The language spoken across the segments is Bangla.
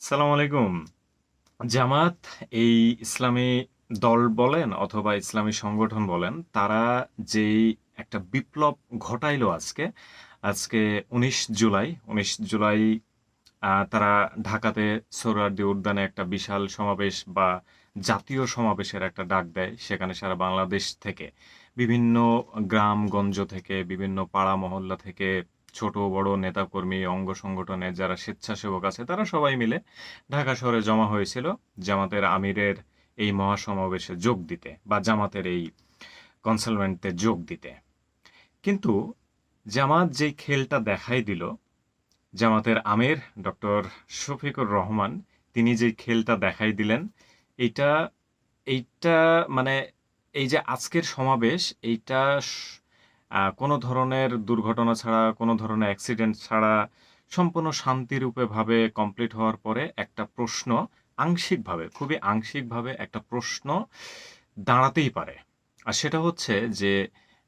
সালাম আলাইকুম। জামাত এই ইসলামী দল বলেন অথবা ইসলামী সংগঠন বলেন, তারা যেই একটা বিপ্লব ঘটাইল আজকে আজকে উনিশ জুলাই উনিশ জুলাই তারা ঢাকাতে সোহরাওয়ার্দী উদ্যানে একটা বিশাল সমাবেশ বা জাতীয় সমাবেশের একটা ডাক দেয়, সেখানে সারা বাংলাদেশ থেকে বিভিন্ন গ্রামগঞ্জ থেকে, বিভিন্ন পাড়া মহল্লা থেকে ছোট, বড় নেতাকর্মী, অঙ্গ সংগঠনের যারা স্বেচ্ছাসেবক আছে, তারা সবাই মিলে ঢাকা শহরে জমা হয়েছিল জামাতের আমিরের এই মহাসমাবেশে যোগ দিতে বা জামাতের এই কনসালমেন্টে যোগ দিতে। কিন্তু জামাত যেই খেলটা দেখাই দিল, জামাতের আমির ডক্টর শফিকুর রহমান, তিনি যে খেলটা দেখাই দিলেন, এইটা এইটা মানে এই যে আজকের সমাবেশ, এইটা কোনো ধরনের দুর্ঘটনা ছাড়া, কোনো ধরনের অ্যাক্সিডেন্ট ছাড়া সম্পূর্ণ শান্তিরূপেভাবে কমপ্লিট হওয়ার পরে একটা প্রশ্ন আংশিকভাবে, খুবই আংশিকভাবে একটা প্রশ্ন দাঁড়াতেই পারে। আর সেটা হচ্ছে যে,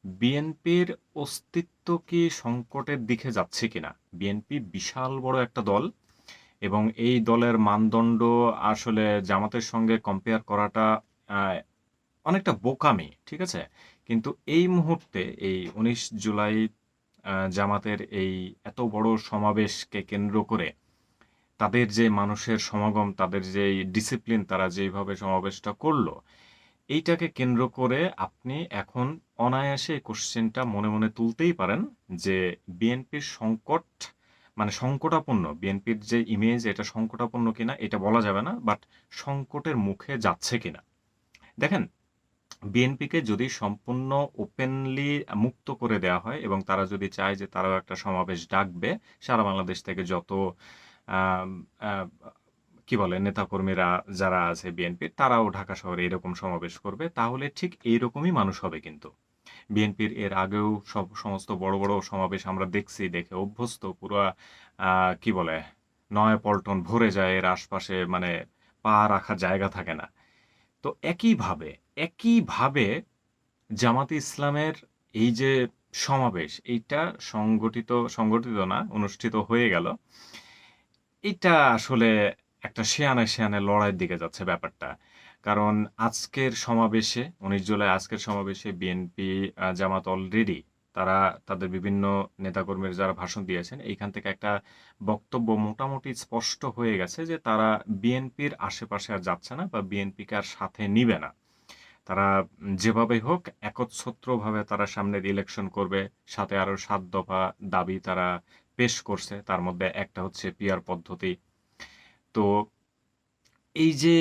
বিএনপির অস্তিত্ব কি সংকটের দিকে যাচ্ছে কিনা? বিএনপি বিশাল বড় একটা দল এবং এই দলের মানদণ্ড আসলে জামাতের সঙ্গে কম্পেয়ার করাটা অনেকটা বোকামি, ঠিক আছে? কিন্তু এই মুহূর্তে এই উনিশ জুলাই জামাতের এই এত বড় সমাবেশকে কেন্দ্র করে তাদের যে মানুষের সমাগম, তাদের যে ডিসিপ্লিন তারা যেইভাবে সমাবেশটা করল, এইটাকে কেন্দ্র করে আপনি এখন অনায়াসে কোশ্চেনটা মনে মনে তুলতেই পারেন যে বিএনপির সংকট মানে সংকটাপন্ন, বিএনপির যে ইমেজ এটা সংকটাপন্ন কিনা, এটা বলা যাবে না বাট সংকটের মুখে যাচ্ছে কিনা। দেখেন বিএনপিকে যদি সম্পূর্ণ ওপেনলি মুক্ত করে দেওয়া হয় এবং তারা যদি চায় যে তারাও একটা সমাবেশ ডাকবে, সারা বাংলাদেশ থেকে যত কি বলে, নেতাকর্মীরা যারা আছে বিএনপির তারাও ঢাকা শহরে এরকম সমাবেশ করবে, তাহলে ঠিক এইরকমই মানুষ হবে কিন্তু। বিএনপির এর আগেও সব, সমস্ত বড় বড় সমাবেশ আমরা দেখছি, দেখে অভ্যস্ত, পুরো কি বলে নয় পল্টন ভরে যায়, এর আশপাশে মানে পা রাখার জায়গা থাকে না। তো একইভাবে একইভাবে জামাতে ইসলামের এই যে সমাবেশ, এইটা সংগঠিত সংগঠিত না, অনুষ্ঠিত হয়ে গেল। এটা আসলে একটা শেয়ানে শেয়ানে লড়াইয়ের দিকে যাচ্ছে ব্যাপারটা। কারণ আজকের সমাবেশে, উনিশ জুলাই আজকের সমাবেশে বিএনপি জামাত অলরেডি তারা তাদের বিভিন্ন নেতাকর্মীর যারা ভাষণ দিয়েছেন, এইখান থেকে একটা বক্তব্য মোটামুটি স্পষ্ট হয়ে গেছে যে তারা বিএনপির আশেপাশে আর যাচ্ছে না বা বিএনপিকে আর সাথে নিবে না। তারা যেভাবেই হোক একচ্ছত্রভাবে তারা সামনের ইলেকশন করবে, সাথে আরও সাত দফা দাবি তারা পেশ করছে, তার মধ্যে একটা হচ্ছে পিয়ার পদ্ধতি। তো এই যে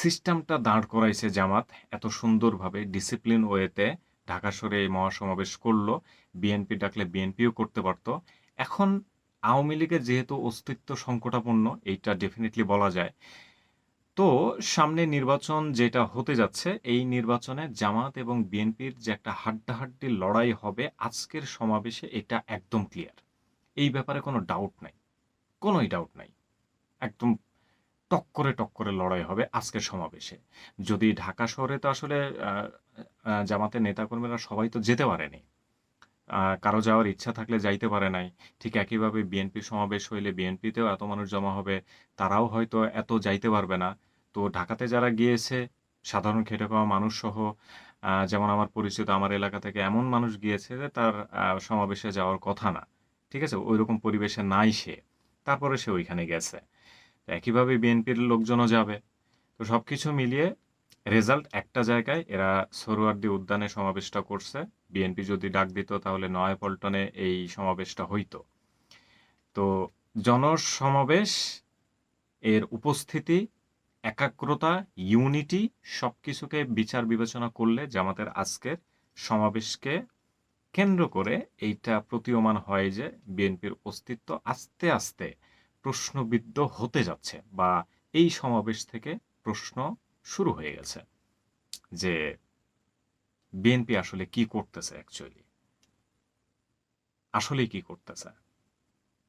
সিস্টেমটা দাঁড় করাইছে জামাত এত সুন্দরভাবে ডিসিপ্লিন ওয়েতে ঢাকা শহরে এই মহাসমাবেশ করল। বিএনপি ডাকলে বিএনপিও করতে পারতো। এখন আওয়ামী লীগের যেহেতু অস্তিত্ব সংকটাপন্ন, এইটা ডেফিনেটলি বলা যায়। তো সামনে নির্বাচন যেটা হতে যাচ্ছে, এই নির্বাচনে জামাত এবং বিএনপির যে একটা হাড্ডাহাড্ডি লড়াই হবে আজকের সমাবেশে এটা একদম ক্লিয়ার এই ব্যাপারে কোনো ডাউট নাই। কোনোই ডাউট নাই। একদম টক্করে টক্করে লড়াই হবে আজকের সমাবেশে। যদি ঢাকা শহরে তো আসলে জামাতের নেতাকর্মীরা সবাই তো যেতে পারেনি। কারও যাওয়ার ইচ্ছা থাকলে যাইতে পারে নাই। ঠিক একইভাবে বিএনপি সমাবেশ হইলে বিএনপিতেও এত মানুষ জমা হবে, তারাও হয়তো এত যাইতে পারবে না। তো ঢাকাতে যারা গিয়েছে, সাধারণ খেটে খাওয়া মানুষ সহ যেমন আমার পরিচিত আমার এলাকা থেকে এমন মানুষ গিয়েছে যে তার সমাবেশে যাওয়ার কথা না। ঠিক আছে? ওই রকম পরিবেশে নাই সে। তারপরে সে ওইখানে গেছে। একইভাবে বিএনপির লোকজনও যাবে। তো সবকিছু মিলিয়ে রেজাল্ট একটা জায়গায় এরা সরোয়ার্দী উদ্যানে সমাবেশটা করছে। বিএনপি যদি ডাক দিত তাহলে নয়াপল্টনে এই সমাবেশটা হইতো। তো জনসমাবেশ, এর উপস্থিতি, একাগ্রতা, ইউনিটি, সবকিছুকে বিচার বিবেচনা করলে জামাতের আজকের সমাবেশকে কেন্দ্র করে এইটা প্রতীয়মান হয় যে বিএনপির অস্তিত্ব আস্তে আস্তে প্রশ্নবিদ্ধ হতে যাচ্ছে বা এই সমাবেশ থেকে প্রশ্ন শুরু হয়ে গেছে যে বিএনপি আসলে কি করতেছে অ্যাকচুয়ালি আসলে কি করতেছে?